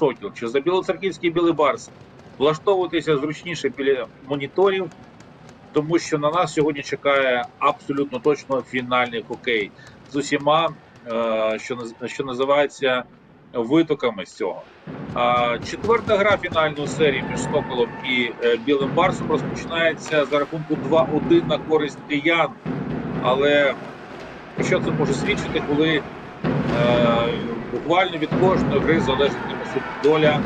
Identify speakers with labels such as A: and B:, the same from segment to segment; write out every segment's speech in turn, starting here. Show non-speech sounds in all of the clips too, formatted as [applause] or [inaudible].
A: Сокіл чи за Білоцерківський Білий Барс, влаштовуйтеся зручніше біля моніторів, тому що на нас сьогодні чекає абсолютно точно фінальний хокей з усіма, е, що, що називається витоками з цього. Четверта гра фінальної серії між Соколом і е, Білим Барсом розпочинається за рахунку 2-1 на користь киян. Але що це може свідчити, коли е, буквально від кожної гри залежить доля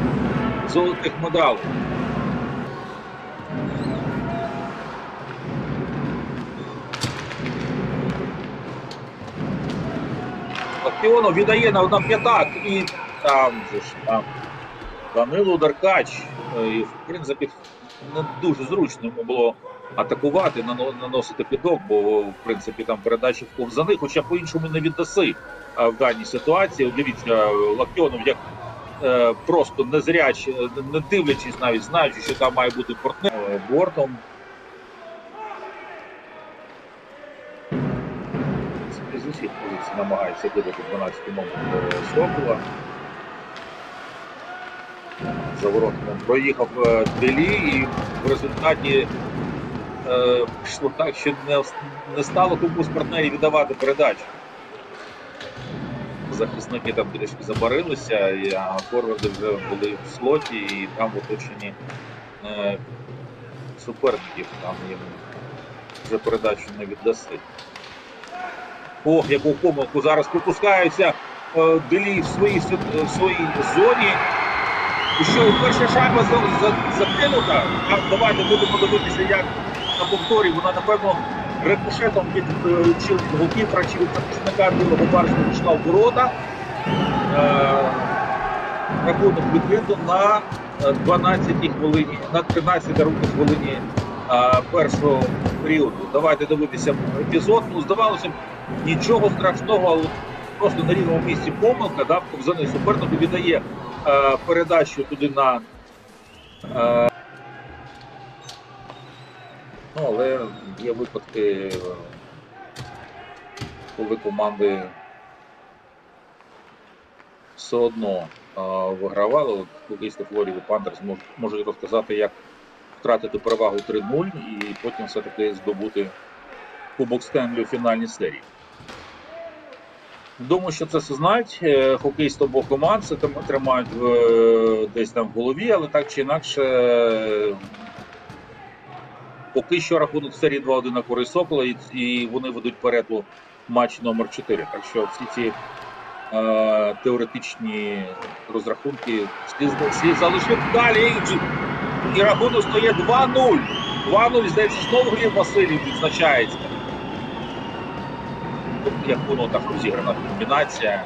A: золотих медалей. Актіонов віддає на, на п'ятак і там же ж там Данило Деркач. Е, І, в принципі, не дуже зручно йому було атакувати, наносити підок, бо в принципі там передачі в ковзани, хоча по-іншому не віддаси а, в даній ситуації. Дивіться, Лактіонов як е, просто незряч, е, не дивлячись навіть, знаючи, що там має бути партнер е, бортом. З усіх позицій намагається видати 12 номер е, Сокола. За воротами проїхав е, Делі і в результаті е, пішло так, що не, не стало комусь партнерів віддавати передачу. Захисники там трішки забарилися, а форварди вже були в слоті і там в оточенні е, суперників, там їм вже передачу не віддаси. Ох, яку помилку зараз пропускаються е, Делі в своїй, в своїй зоні. І що, перша шайба за- за- закинута? Давайте будемо дивитися, як на повторі. Вона, напевно, рикошетом від е, чи від голкіпера, чи від захисника білого барсу пішла в ворота. Е, Рахунок відкрито на е, 12 хвилині, на 13 років хвилині е, першого періоду. Давайте дивитися епізод. Ну, здавалося б, нічого страшного, але просто на рівному місці помилка, да, ковзани супернику віддає е, передачу туди на. Ну, але є випадки, коли команди все одно вигравали. Флоріда Пантерс мож- можуть розказати, як втратити перевагу 3-0 і потім все-таки здобути Кубок Стенлі у фінальній серії. Думаю, що це все знають. Е, Хокеїсти обох команд це тримають в, е, десь там в голові, але так чи інакше. Поки що рахунок в серії 2-1 на користь Сокола, і, і вони ведуть вперед у матч номер 4. Так що всі ці е, теоретичні розрахунки слід, слід залишити далі. І, рахунок стає 2-0. 2-0, здається, знову Гліб Васильєв відзначається як воно так розіграна комбінація.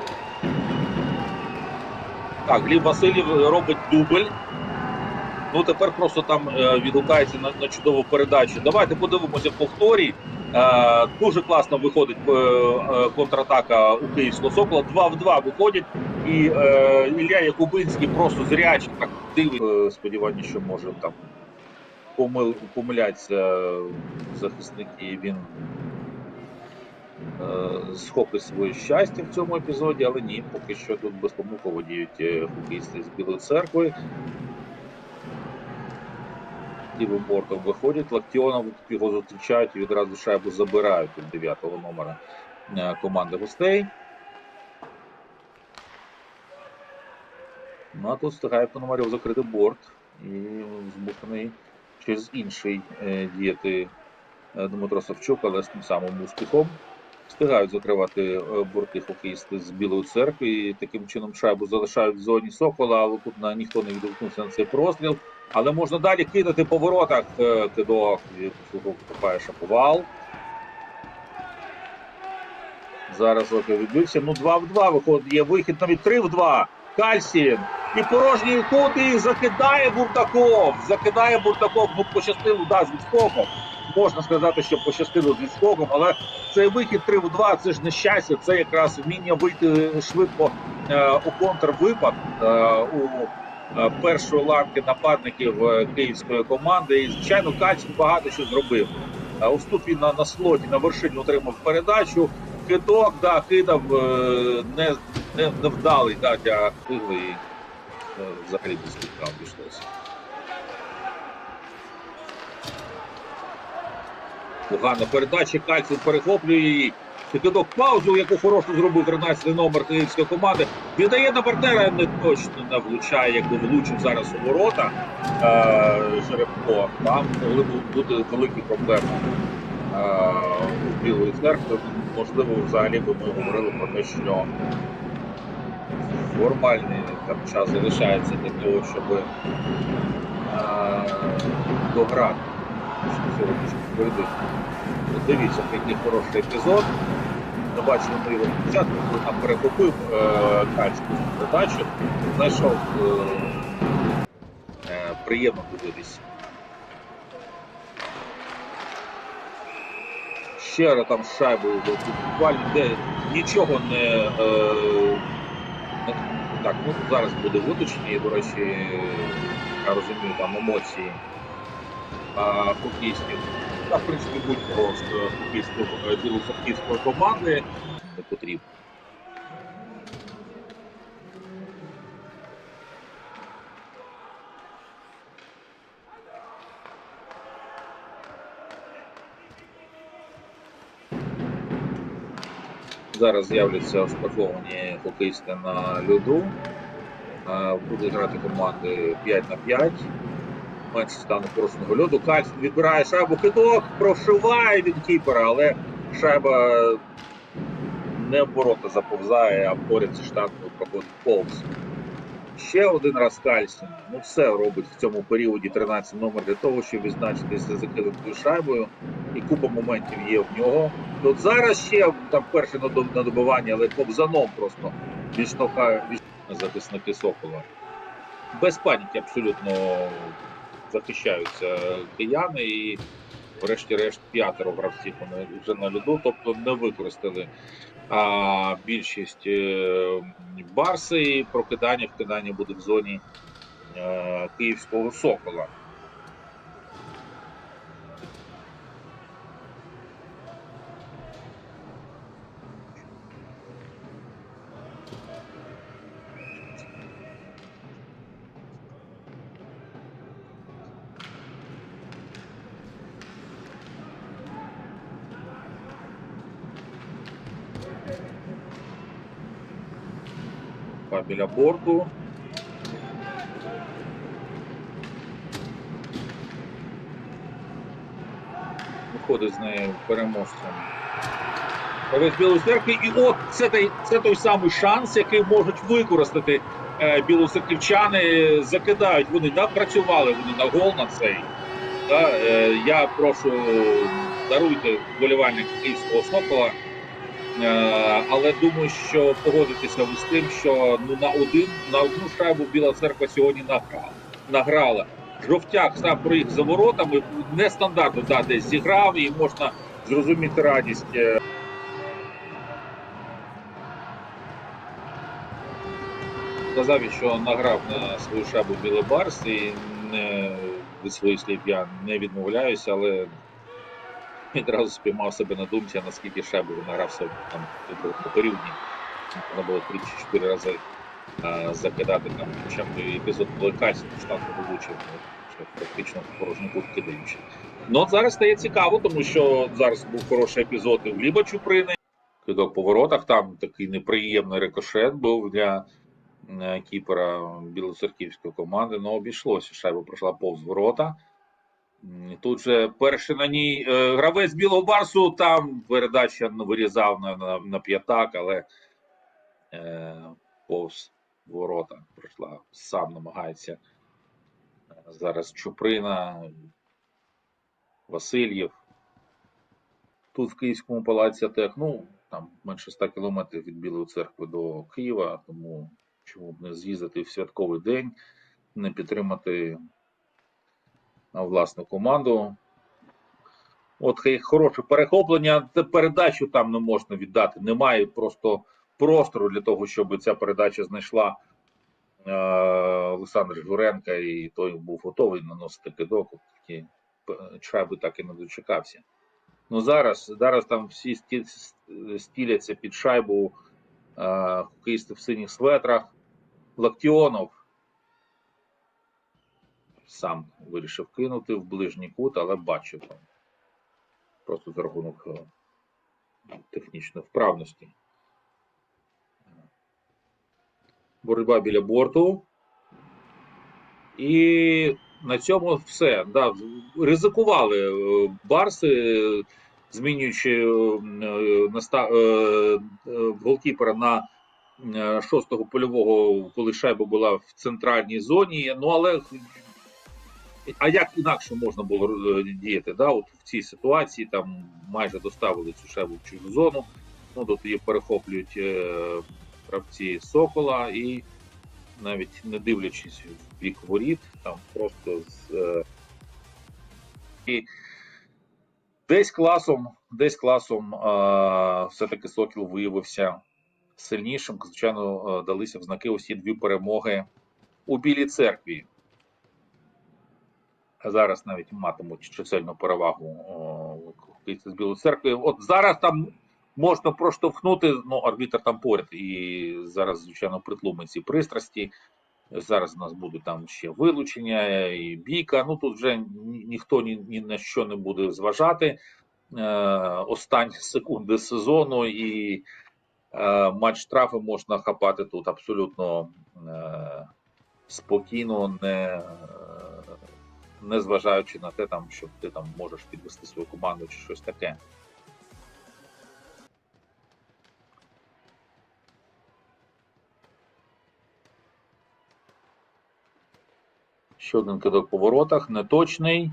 A: Так, Гліб Васильєв робить дубль. Ну тепер просто там е, відгукається на, на чудову передачу. Давайте подивимося в повторі. Е, дуже класно виходить е, е, контратака у Київського Сокола. Два в два виходять. І е, Ілля Якубинський просто зряче так дивить. Сподівання, що може там помил, помилятися захисники. Він е, схопить своє щастя в цьому епізоді, але ні, поки що тут безпомилково діють е, хокеїсти з Білої церкви. Лівим бортом виходять, Лактіонов його зустрічають і відразу шайбу забирають від 9-го номера е, команди гостей. Ну а тут встигає Пономарьов закрити борт і змушений через інший е, діяти е, Дмитро Савчук, але з тим самим успіхом. Встигають закривати борти хокеїсти з Білої церкви і таким чином шайбу залишають в зоні Сокола, але тут ніхто не відгукнувся на цей простріл. Але можна далі кидати по воротах е, кидок, від якого вступає Шаповал. Зараз Ока відбився. Ну 2 в 2 виходить. Є вихід навіть 3 в 2. Кальсін. І порожній кут і закидає Буртаков. Закидає Буртаков. Ну пощастило, да, з відскоком. Можна сказати, що пощастило з відскоком, але цей вихід 3 в 2 це ж нещастя, це якраз вміння вийти швидко е, у контрвипад е, у е, першої ланки нападників е, київської команди. І, звичайно, Кальцин багато що зробив. Е, Ось на, на слоті на вершині отримав передачу. Кидок, да, кидав е, не, не, невдалий да, для Кигли. е, взагалі без кутка обійшлося. Погана передача, Кальцин перехоплює її. Кидок паузу, яку хорошу зробив 13 номер київської команди. Віддає на партнера, не точно не влучає, якби влучив зараз у ворота е, Жеребко. Там могли б бути великі проблеми е, у Білої церкви. Можливо, взагалі би ми говорили про те, що формальний там час залишається для того, щоб е, дограти сьогоднішній поєдинок. Дивіться, який хороший епізод. Ми бачили ми його спочатку, коли там перехопив е, Кальську передачу, знайшов е, е, приємно дивитися. Ще там тут буквально де нічого не, е, не так, ну зараз буде виточені, і, до речі, я розумію там емоції а, хокеїстів. Та, в принципі, будь-кого з е, хокейського білоцерківської команди не потрібно. Зараз з'являться оштрафовані хокеїсти на льоду. Е, Будуть грати команди 5 на 5. Менше стане порушеного льоду. Кальцин відбирає шайбу, кидок, прошиває від кіпера, але шайба не в ворота заповзає, а поряд зі штангою проходить повз. Ще один раз Кальцин. Ну все робить в цьому періоді 13 номер для того, щоб відзначитися закинутою шайбою. І купа моментів є в нього. Тут зараз ще там перше надо- на добивання, але ковзаном просто відштовхає від- захисники Сокола. Без паніки абсолютно захищаються кияни і, врешті-решт, п'ятеро гравців вони вже на льоду, тобто не використали а, більшість е, барси і прокидання, вкидання буде в зоні е, київського сокола. Па біля борту. Виходить з нею переможцем. Гравець Білої церкви. І от це той, це той самий шанс, який можуть використати е, білоцерківчани. Закидають вони, да, працювали вони на гол на цей. Да, е, я прошу даруйте вболівальника київського Сокола. Е, але думаю, що погодитися ви з тим, що ну на один на одну шайбу Біла церква сьогодні награла. Награла. Жовтяк сам проїхав за воротами, нестандартно да, десь зіграв, і можна зрозуміти радість. е, Сказав, що награв на свою шайбу Білий Барс і не від своїх слів я не відмовляюся, але [laughs] відразу спіймав себе на думці, наскільки шайбу награвся там попередні. Треба було 3 чи 4 рази а, закидати там, хоча епізод коли Кальсін штат влучив, ну, практично порожній кут кидаючи. Ну от зараз стає цікаво, тому що зараз був хороший епізод і в Гліба Чуприни. Кидок по там такий неприємний рикошет був для е, кіпера білоцерківської команди, але обійшлося. Шайба пройшла повз ворота. Тут же перший на ній е, гравець білого барсу, там передача ну, вирізав на, на, на п'ятак, але е, повз ворота пройшла. Сам намагається е, зараз Чуприна, Васильєв. Тут в Київському палаці АТЕК, ну, там менше 100 кілометрів від Білої церкви до Києва, тому чому б не з'їздити в святковий день, не підтримати а, власну команду. От хороше перехоплення, передачу там не можна віддати. Немає просто простору для того, щоб ця передача знайшла е, Олександр Журенка, і той був готовий наносити кидок. от Тільки так і не дочекався. Ну зараз, зараз там всі стіляться під шайбу е, хокеїсти в синіх светрах. Лактіонов сам вирішив кинути в ближній кут, але бачив. Просто за рахунок е, технічної вправності. Боротьба біля борту. І на цьому все. Да, ризикували е, Барси, змінюючи е, голкіпера на шостого польового, коли шайба була в центральній зоні. Ну але а як інакше можна було е, діяти? Да? От в цій ситуації там майже доставили цю шайбу в чужу зону. Ну, тут її перехоплюють е, гравці Сокола і навіть не дивлячись в бік воріт, там просто з. Е, і десь класом, десь класом все-таки Сокіл виявився сильнішим. Звичайно, далися в знаки усі дві перемоги у Білій церкві. Зараз навіть матимуть чисельну перевагу з Білої церкви. От зараз там можна проштовхнути, ну, арбітр там поряд, і зараз, звичайно, притлумить ці пристрасті. Зараз у нас будуть там ще вилучення і бійка. Ну тут вже ні, ніхто ні, ні на що не буде зважати. Е, останні [laughs] секунди сезону і е, матч штрафи можна хапати тут абсолютно е, спокійно, не, е, не зважаючи на те, там, що ти там можеш підвести свою команду чи щось таке. Ще один кидок по воротах, неточний.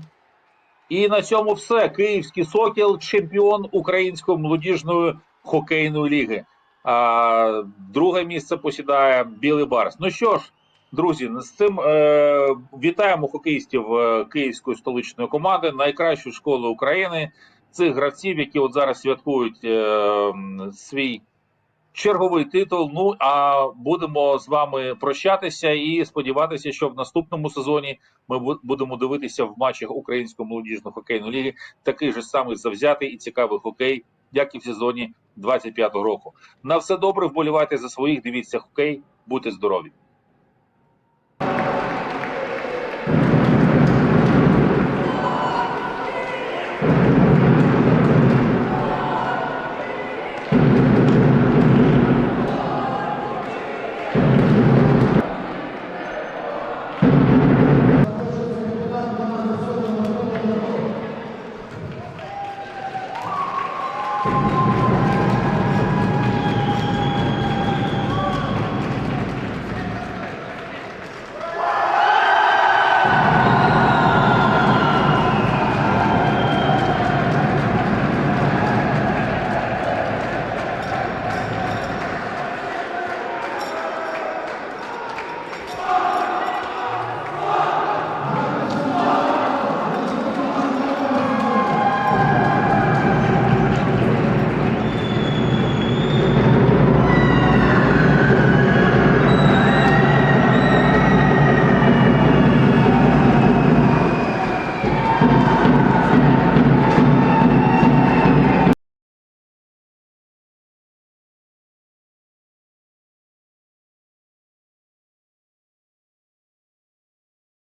A: І на цьому все. Київський Сокіл, чемпіон Української молодіжної хокейної ліги. А друге місце посідає Білий Барс. Ну що ж, друзі, з цим е, вітаємо хокеїстів е, Київської столичної команди, найкращої школи України. Цих гравців, які от зараз святкують е, свій черговий титул. Ну а будемо з вами прощатися і сподіватися, що в наступному сезоні ми будемо дивитися в матчах Української молодіжної хокейної ліги такий же самий завзятий і цікавий хокей, як і в сезоні 25-го року. На все добре, вболівайте за своїх, дивіться хокей, будьте здорові.